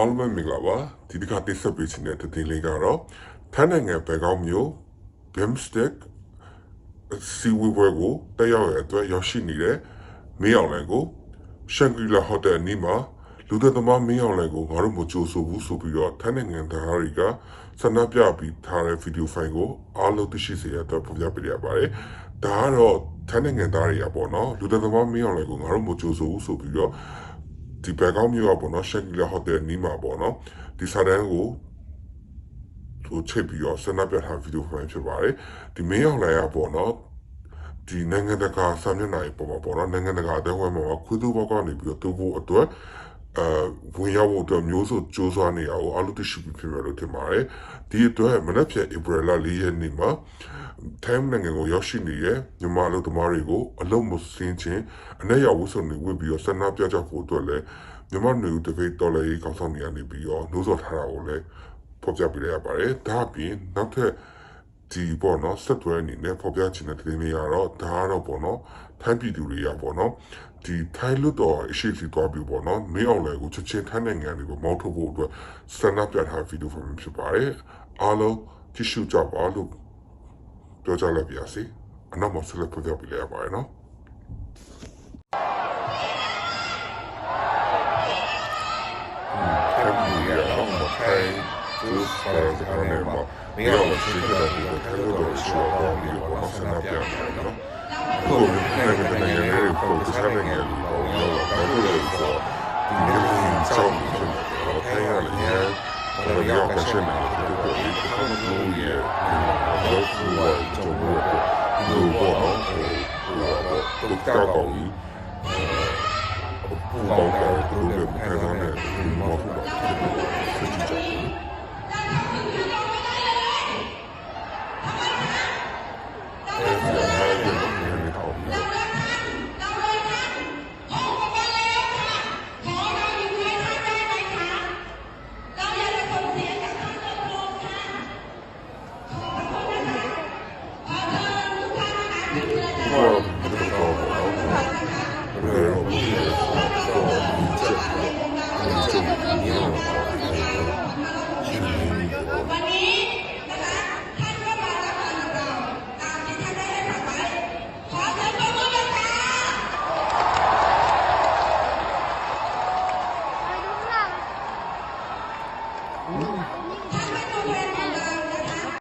အားလုံးပဲမင်္ဂလာပါဒီတစ်ခါတိဆက်ပေးခြင်းတဲ့တင်လေးကတော့ထိုင်းနိုင်ငံဘယ်ကောင်းမျိုး Bimstick စီဝေဘွဲကိုတက်ရောက်ရတဲ့အတွက်ရောက်ရှိနေတဲ့မင်းအောင်လိုင်ကိုရှန်ဂရီလာဟိုတယ်နီမှာလူသက်သမားမင်းအောင်လိုင်ကိုငါတို့မကြိုဆိုဘူးဆိုပြီးတော့ထိုင်းနိုင်ငံသားတွေကဆန္ဒပြပြီးထားတဲ့ဗီဒီယိုဖိုင်ကိုအားလုံးသိရှိစေရတဲ့အတွက်ဖော်ပြပေးရပါတယ်ဒါကတော့ထိုင်းနိုင်ငံသားတွေကပေါ့နော်လူသက်သမားမင်းအောင်လိုင်ကိုငါတို့မကြိုဆိုဘူးဆိုပြီးတော့ ဒီဘက်ကောင်းမျိုးကပေါ့နော်ရှက်ကီလာဟိုတယ်နီးမှာပေါ့နော်ဒီစာတန်းကိုသူချိတ်ပြီးတော့ဆန္ဒပြထားဗီဒီယိုဖိုင်ဖြစ်ပါတယ်ဒီမင်းအောင်လိုက်ရပေါ့နော်ဒီနိုင်ငံတကာစာမျက်နှာတွေပေါ်မှာပေါ့နော်နိုင်ငံတကာအတိုင်းဝိုင်းမှာခွေးသူဘောက်ကနေပြီးတော့သူ့ဖို့အတွက် အဲဝင်ရောက်ဖို့အတွက်မျိုးစုစူးစမ်းနေရအောင်အလုပ်တရှိပြီးဖြစ်ရလို့ထင်ပါတယ်ဒီအတွက်မနက်ဖြန်ဧပြီလ၄ရက်နေ့မှာထိုင်းနိုင်ငံကိုရောက်ရှိနေတဲ့မြန်မာအလုပ်သမားတွေကိုအလုပ်မစင်းချင်းအ내ရောက်ဝတ်စုံတွေဝတ်ပြီးတော့ဆန္ဒပြကြဖို့အတွက်လည်းမြန်မာနေဦးတပိတ်တော်လည်းကောင်းဆောင်နေရနေပြီးတော့နှိုးဆော်ထားတာကိုလည်းဖော်ပြပေးရပါတယ်ဒါအပြင်နောက်ထပ် ဒီပေါ့နော်ဆက်သွဲအနေနဲ့ဖော်ပြချင်တဲ့သတင်းတွေကတော့ဒါကတော့ပေါ့နော်ထိုင်းပြည်သူတွေကပေါ့နော်ဒီထိုင်းလွတ်တော်အရှိစီသွားပြီးပေါ့နော်မင်းအောင်လည်းကိုချက်ချင်းထိုင်းနိုင်ငံတွေကိုမောင်းထုတ်ဖို့အတွက်ဆန္ဒပြထားဗီဒီယိုဖိုင်ဖြစ်ပါတယ်အားလုံးကြည့်ရှုကြပါလို့ပြောကြလိုက်ပါစီအနောက်မှာဆက်လက်ဖော်ပြပေးလိုက်ရပါတယ်နော်ထိုင်းပြည်ကတော့မထိုင်း သူစားတဲ့အနေမှာမင်းအောင်ရှိတဲ့ဒီထိုင်းလိုရှိတော့ဒီဘောဆန္ဒပြတယ်နော်ကိုယ်နိုင်ငံတကာရဲ့ပုံစံနဲ့လည်းပေါ့ရောတော့လို့ဆိုဒီနေ့ဆောင်းပြီးတော့ထိုင်းရလည်းတော့ရောက်ကရှင်းနေတယ်ဒီကောင်း